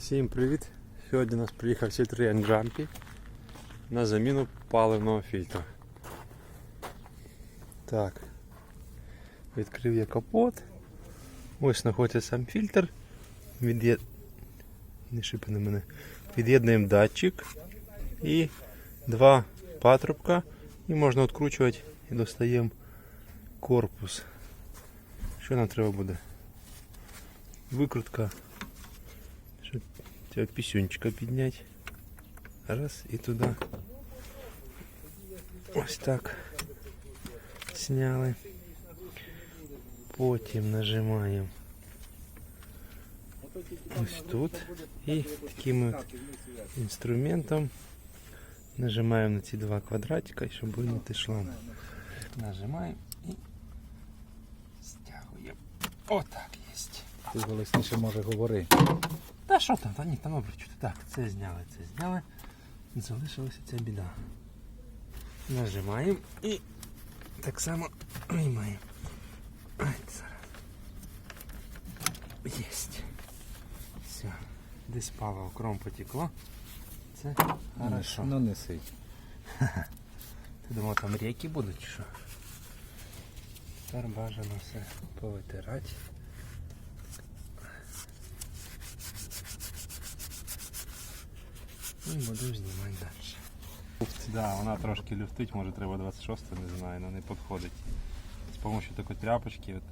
Всім привіт! Сьогодні у нас приїхав Citroen Jumpy на заміну паливного фільтра. Так. Відкрив я капот. Ось знаходиться сам фільтр. Від'є... Не на мене. Від'єднуємо датчик і два патрубка. І можна відкручувати і достаємо корпус. Що нам треба буде? Викрутка щоб цього пісюнчика підняти. Раз і туди. Ось так. Сняли. Потім нажимаємо ось тут. І таким от інструментом нажимаємо на ці два квадратика, щоб вийняти шланг. Нажимаємо і стягуємо. Отак є. Ти голосніше може говори. Та що там? Та ні, там добре чути. Так, це зняли, це зняли. Залишилася ця біда. Нажимаємо і так само зараз. Єсть. Все. Десь пало окром потекло. Це хорошо. Ну неси. Ти думав там ріки будуть чи що? Тепер бажано все повитирати. І будемо знімати далі. Да, вона трошки люфтить, може треба 26, не знаю, але не підходить. З допомогою такої тряпочки от,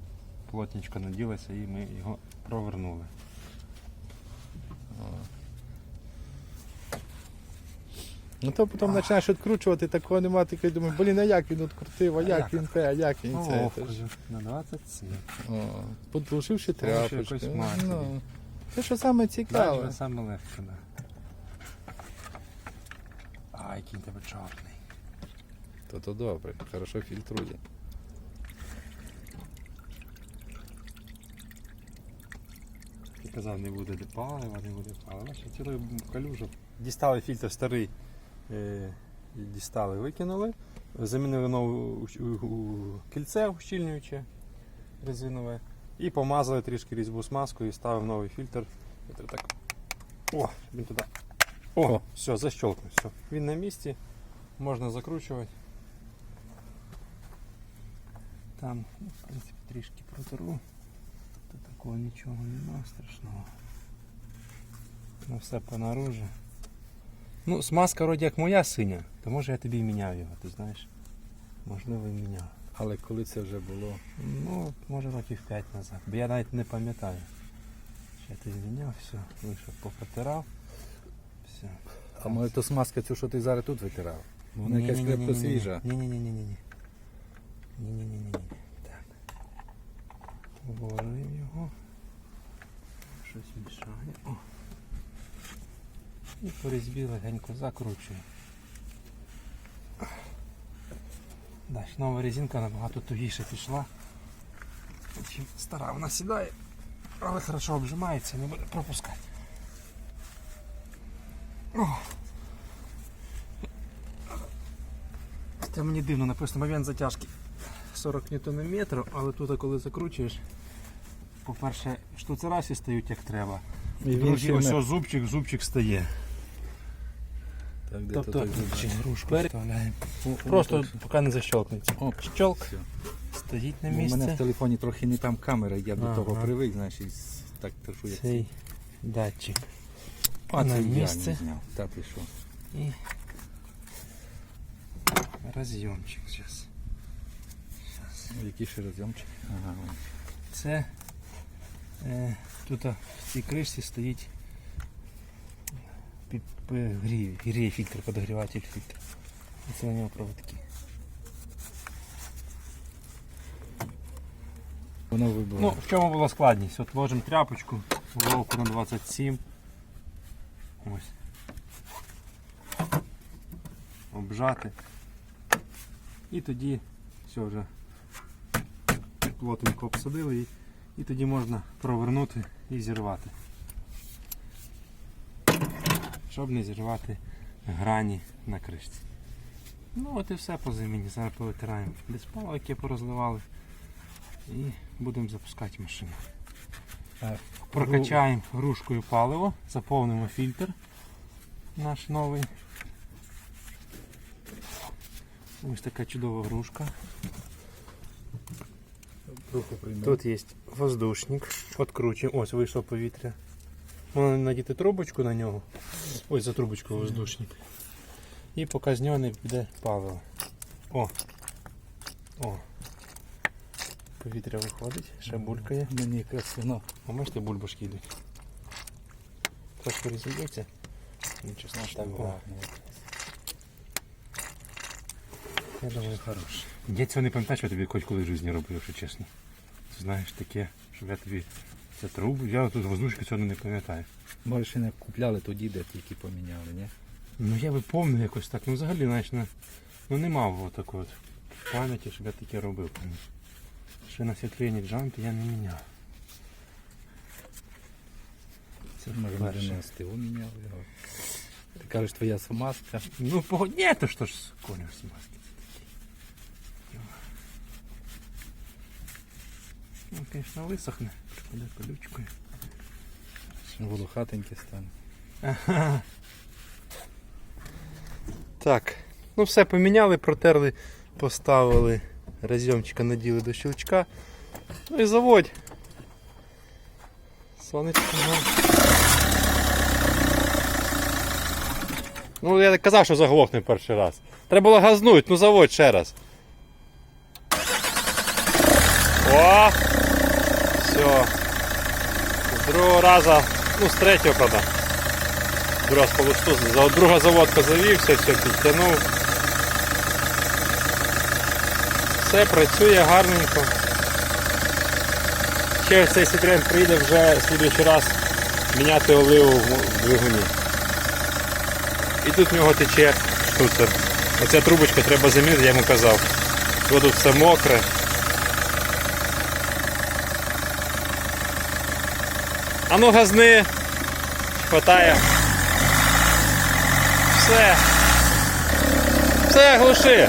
плотненько наділася і ми його провернули. Ну то потім починаєш відкручувати, такого нема, ти такий думаєш, блін, а як він відкрутив, а як він те, а як він це. Це ж- на 27. О, що тряпочку. якось. Ну, це що саме Далі цікаве. саме легше, да. Який тебе чорний. То то добре, хорошо фільтрує. Ти казав, не буде де палива, не буде палива. Ще цілий калюжу. Дістали фільтр старий, е, і дістали, викинули. Замінили нове у- у- у- кільце ущільнююче резинове. І помазали трішки різьбу смазкою і ставив новий фільтр. Фільтр так. О, він туди. О, все, защелкнув. Все. Він на місці. Можна закручувати. Там, ну, в принципі, трішки протру. Тут такого нічого нема страшного. Ну все понаружі. Ну, смазка вроді як моя синя, то може я тобі і міняв його, ти знаєш. Можливо і міняв. Але коли це вже було. Ну, може років 5 назад. Бо я навіть не пам'ятаю. Ще ти міняв, все, вийшов, попротирав. Все. А може то смазка цю, що ти зараз тут витирав? Вона якась крепко свіжа. Ні-ні-ні-ні-ні. Ні-ні-ні-ні. Так. Вложимо його. Щось мішає. О. І по різьбі легенько закручуємо. Далі нова резинка набагато тугіше пішла. Стара вона сідає, але хорошо обжимається, не буде пропускати. Це мені дивно написано момент затяжки 40 ньютонометрів, але тут коли закручуєш, по-перше, штуцерасі стають як треба. І Друзі, ось не- зубчик, зубчик стає. Так, де Тобто так грушку о, Просто так. поки не защелкнеться. О, Щелк, все. стоїть на місці. У мене в телефоні трохи не там камера, я до Ага. того привик, знаєш, і с- так тершу як. Цей датчик. А це місце. Та ти що? І розйомчик зараз. Який ще розйомчик? Ага. Це е, тут в цій кришці стоїть під, гріє, гріє фільтр, подогріватель фільтр. І це на нього проводки. Воно вибило. Ну, в чому була складність? От ложимо тряпочку, головку на 27. Ось. Обжати. І тоді все вже плотненько обсадили і, і тоді можна провернути і зірвати. Щоб не зірвати грані на кришці. Ну от і все по заміні. Зараз повитираємо диспало, яке порозливали. І будемо запускати машину. Прокачаємо грушкою паливо, заповнимо фільтр наш новий. Ось така чудова грушка. Тут є воздушник. Откручуємо. Ось вийшло повітря. Можна надіти трубочку на нього. Ось за трубочку воздушник. І поки з нього не піде паливо. О! О! Повітря виходить, ще булькає. Мені якраз воно. А бачите, бульбашки йдуть. Трошки розійдеться. Нічого страшного. О, я думаю, хороше. Я цього не пам'ятаю, що я тобі хоч коли в житті робив, якщо чесно. Ти знаєш таке, щоб я тобі це трубу. Я тут воздушки цього не пам'ятаю. Ще не купляли тоді, де тільки поміняли, ні? Ну я би помнив якось так. Ну взагалі, знаєш, не, ну не мав отакої от пам'яті, щоб я таке робив. Ще на світлині джампі я не міняв. Це Може на СТО міняли його. Ти кажеш, твоя смазка. Ну, погодь, ні, то що ж колір смазки. Ну, звісно, висохне, прикладе колючкою. Волохатеньке стане. Так, ну все поміняли, протерли, поставили разйомчика, наділи до щелчка. Ну і заводь. Сонечко. ну. Ну, я казав, що заглохне перший раз. Треба було газнути, ну заводь ще раз. О! Все. З другого разу, ну з третього, правда. Друга сполусту, за- друга заводка завівся, все підтягнув. Все працює гарненько. Ще цей Citroen прийде вже в слідуючий раз міняти оливу в двигуні. І тут в нього тече штуцер. Оця трубочка треба замінити, я йому казав. Бо тут все мокре. А ну газни. Хватає. Все. Все, глуши.